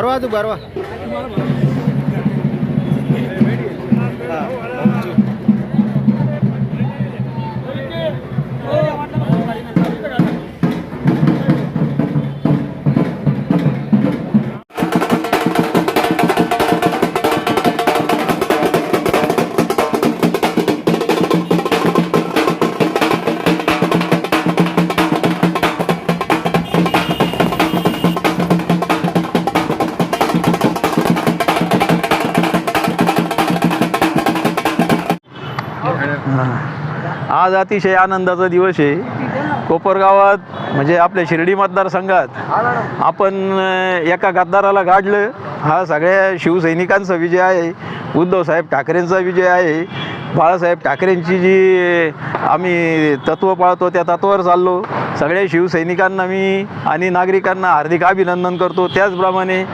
ಬರುವ ಅದು ಬರುವ आज अतिशय आनंदाचा दिवस आहे. कोपरगावात म्हणजे आपल्या शिर्डी मतदारसंघात आपण एका गद्दाराला गाडलं. हा सगळ्या शिवसैनिकांचा विजय आहे. उद्धवसाहेब ठाकरेंचा विजय आहे. बाळासाहेब ठाकरेंची जी आम्ही तत्त्व पाळतो त्या तत्वावर चाललो. सगळ्या शिवसैनिकांना मी आणि नागरिकांना हार्दिक अभिनंदन करतो. त्याचप्रमाणे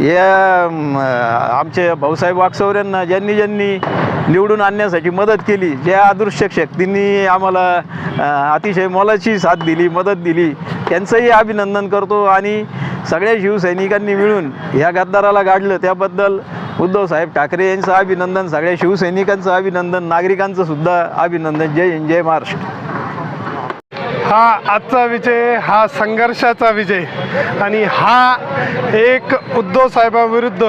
या आमचे भाऊसाहेब वागसवऱ्यांना ज्यांनी ज्यांनी निवडून आणण्यासाठी मदत केली ज्या अदृश्य शक्तींनी आम्हाला अतिशय मोलाची साथ दिली मदत दिली त्यांचंही अभिनंदन करतो. आणि सगळ्या शिवसैनिकांनी मिळून ह्या गद्दाराला गाडलं. त्याबद्दल उद्धवसाहेब ठाकरे यांचं अभिनंदन सगळ्या शिवसैनिकांचं अभिनंदन नागरिकांचं सुद्धा अभिनंदन. जय हिंद जय महाराष्ट्र. हा आजचा विजय हा संघर्षाचा विजय. आणि हा एक उद्धव साहेबांविरुद्ध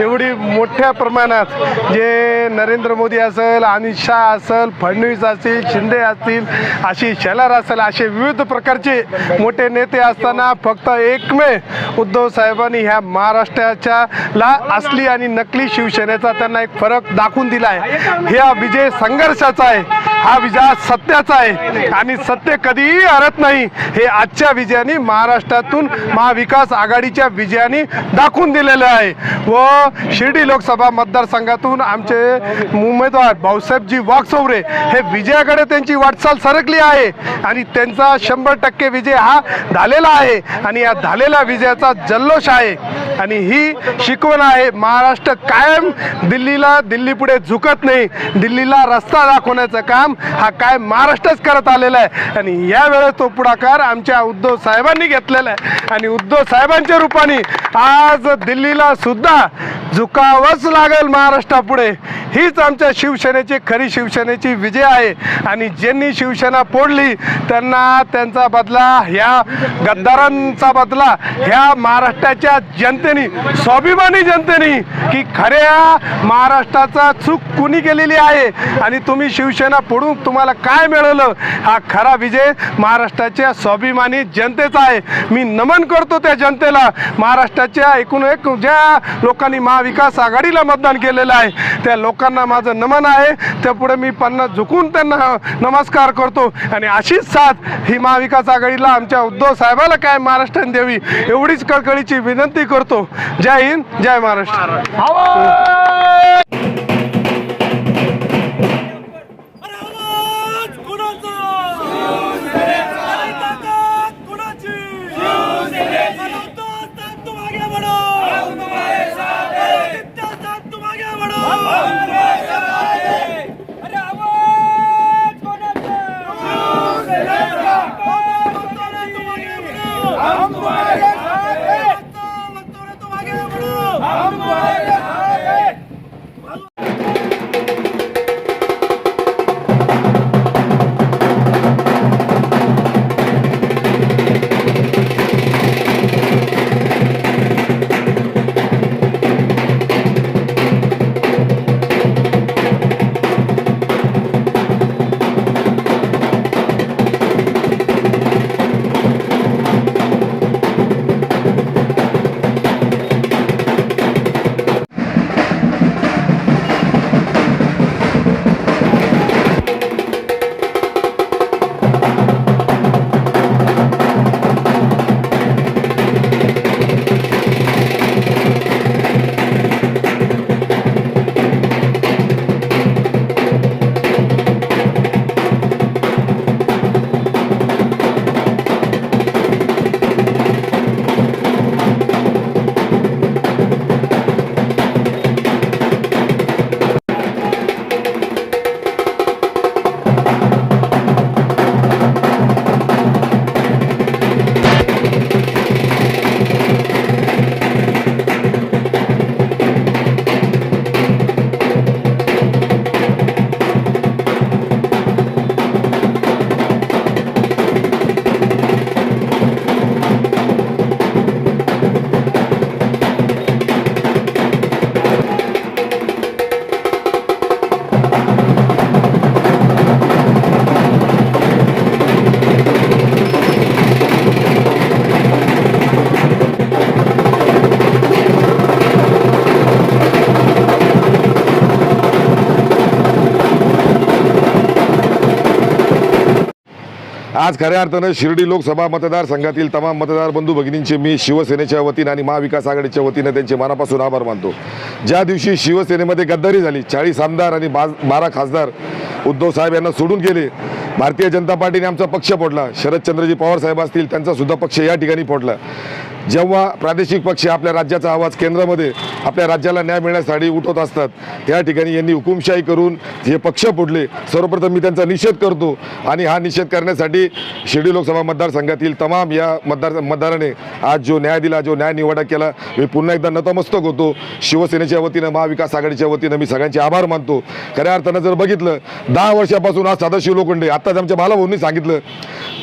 एवढी मोठ्या प्रमाणात जे नरेंद्र मोदी असेल अमित शाह असेल फडणवीस असतील शिंदे असतील अशी शेलार असेल असे विविध प्रकारचे मोठे नेते असताना फक्त एकमेव उद्धव साहेबांनी ह्या महाराष्ट्राच्या ला असली आणि नकली शिवसेनेचा त्यांना एक फरक दाखवून दिला आहे. हा विजय संघर्षाचा आहे. हा विजय सत्याचा आहे. आणि सत्य कधी कधीही हरत नाही. हे आजच्या विजयाने महाराष्ट्रातून महाविकास आघाडीच्या विजयाने दाखवून दिलेलं आहे. व शिर्डी लोकसभा मतदारसंघातून आमचे उमेदवार भाऊसाहेबजी वाघचौरे हे विजयाकडे त्यांची वाटचाल सरकली आहे. आणि त्यांचा शंभर टक्के विजय हा झालेला आहे. आणि या झालेल्या विजयाचा जल्लोष आहे. आणि ही शिकवण आहे महाराष्ट्र कायम दिल्लीला दिल्लीपुढे झुकत नाही. दिल्लीला रस्ता दाखवण्याचं काम हा काय महाराष्ट्रच करत आलेला आहे. आणि या यावेळेस तो पुढाकार आमच्या उद्धव साहेबांनी घेतलेला आहे. आणि उद्धव साहेबांच्या रूपाने आज दिल्लीला सुद्धा झुकावंच लागेल महाराष्ट्रापुढे. हीच आमच्या शिवसेनेची खरी शिवसेनेची विजय आहे. आणि ज्यांनी शिवसेना फोडली त्यांना त्यांचा बदला ह्या गद्दारांचा बदला ह्या महाराष्ट्राच्या जनतेने स्वाभिमानी जनतेने की खऱ्या महाराष्ट्राचा चूक कुणी केलेली आहे? आणि तुम्ही शिवसेना फोडून तुम्हाला काय मिळालं? हा खरा विजय महाराष्ट्राच्या स्वाभिमानी जनतेचा आहे. मी नमन करतो त्या जनतेला. महाराष्ट्राच्या एकूण एक ज्या लोकांनी महाविकास आघाडीला मतदान केलेलं आहे त्या लोकांना माझं नमन आहे. त्यापुढे मी पन्नास झुकून त्यांना नमस्कार करतो. आणि अशीच साथ ही महाविकास आघाडीला आमच्या उद्धव साहेबाला काय महाराष्ट्राने द्यावी एवढीच कळकळीची विनंती करतो. जय हिंद जय महाराष्ट्र. हम तुम्हारे आज खऱ्या अर्थानं शिर्डी लोकसभा मतदारसंघातील तमाम मतदार बंधू भगिनींचे मी शिवसेनेच्या वतीनं आणि महाविकास आघाडीच्या वतीनं त्यांचे मनापासून आभार मानतो. ज्या दिवशी शिवसेनेमध्ये गद्दारी झाली चाळीस आमदार आणि बारा खासदार उद्धव साहेब यांना सोडून गेले भारतीय जनता पार्टीने आमचा पक्ष फोडला. शरदचंद्रजी पवार साहेब असतील त्यांचा सुद्धा पक्ष या ठिकाणी फोडला. जेव्हा प्रादेशिक पक्ष आपल्या राज्याचा आवाज केंद्रामध्ये आपल्या राज्याला न्याय मिळण्यासाठी उठवत असतात त्या ठिकाणी यांनी हुकुमशाही करून हे पक्ष फोडले. सर्वप्रथम मी त्यांचा निषेध करतो आणि हा निषेध करण्यासाठी शिर्डी लोकसभा मतदारसंघातील तमाम या मतदार मतदाराने आज जो न्याय दिला जो न्याय निवाडा केला मी पुन्हा एकदा नतमस्तक होतो. शिवसेनेच्या वतीनं महाविकास आघाडीच्या वतीनं मी सगळ्यांचे आभार मानतो. खऱ्या अर्थानं जर बघितलं दहा वर्षापासून आज सदाशिव लोखंडे आत्ताच आमच्या बालाभाऊंनी सांगितलं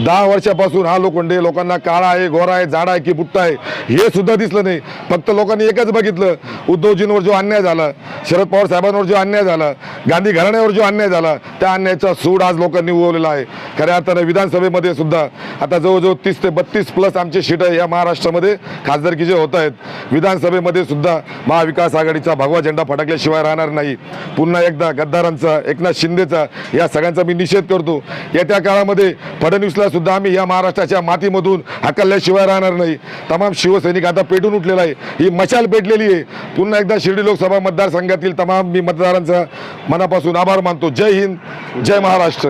दहा वर्षापासून हा लोखंडे लोकांना काळा आहे गोरा आहे जाडा आहे की बुट्टा आहे हे सुद्धा दिसलं नाही. फक्त लोकांनी एकच बघितलं उद्धवजींवर जो अन्याय झाला शरद पवार साहेबांवर जो अन्याय झाला गांधी घराण्यावर जो अन्याय झाला त्या अन्यायाचा सूड आज लोकांनी उगवलेला आहे. खऱ्या अर्थानं विधानसभेमध्ये सुद्धा आता जवळजवळ तीस ते बत्तीस प्लस आमचे सीट या महाराष्ट्रामध्ये खासदारकीचे होत आहेत विधानसभेमध्ये सुद्धा महाविकास आघाडीचा भगवा झेंडा फटकल्याशिवाय राहणार नाही. पुन्हा एकदा गद्दारांचा एकनाथ शिंदेचा या सगळ्यांचा मी निषेध करतो. येत्या काळामध्ये फडणवीसला सुद्धा आम्ही या महाराष्ट्राच्या मातीमधून हकलल्याशिवाय राहणार नाही. तमाम शिवसैनिक आता पेटून उठलेला आहे. ही मशाल पेटलेली आहे. पुन्हा एकदा शिर्डी लोकसभा मतदारसंघातील तमाम मी मतदारांचा मनापासून आभार मानतो. जय हिंद जय महाराष्ट्र.